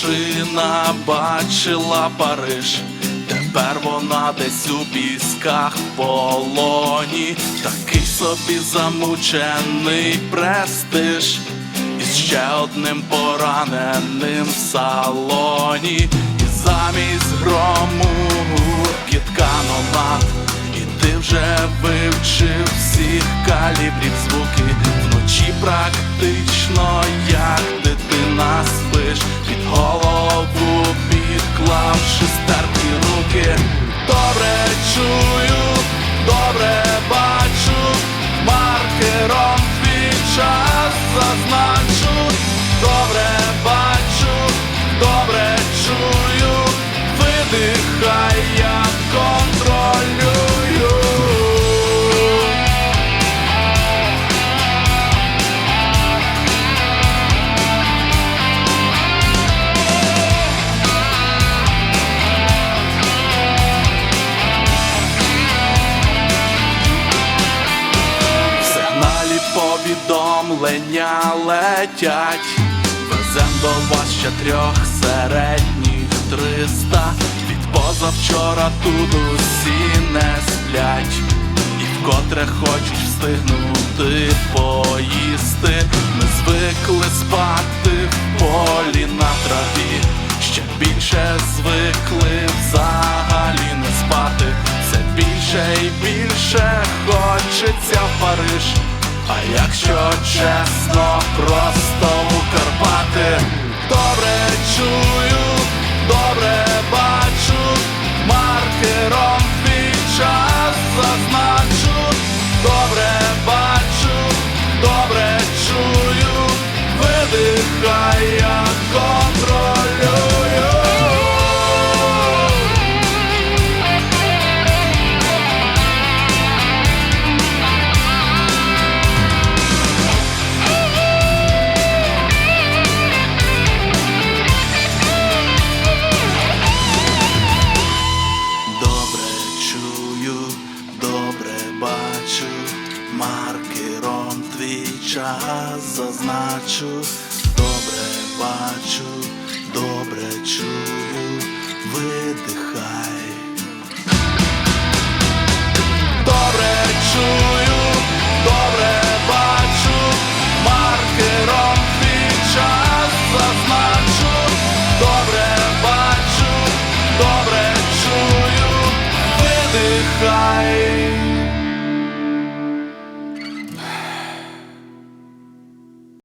Дівчина бачила Париж, тепер вона десь у пісках полоні, такий собі замучений престиж, із ще одним пораненим в салоні, і замість грому гуркіт канонат, і ти вже вивчив всіх калібрів звуки, вночі практично як повідомлення летять. Везем до вас ще трьох середніх триста. Від позавчора тут усі не сплять. І вкотре хочуть встигнути поїсти. Ми звикли спати в полі на траві. Ще більше звикли взагалі не спати. Все більше і більше хочеться в Париж. А якщо чесно, просто у Карпати. Добре чую, добре бачу, маркером твій час зазначу, добре бачу, добре чую, добре бачу, маркером твій час зазначу, добре бачу, добре чую.